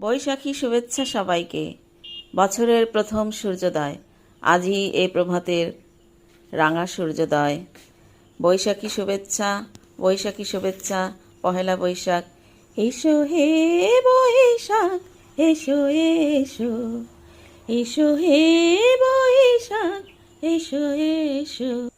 বৈশাখী শুভেচ্ছা সবাইকে। বছরের প্রথম সূর্যোদয়। আজই এ প্রভাতের রাঙা সূর্যোদয়। বৈশাখী শুভেচ্ছা বৈশাখী শুভেচ্ছা, পহেলা বৈশাখ। এসো হে বৈশাখ, এসো এসো। এসো হে বৈশাখ, এসো এসো।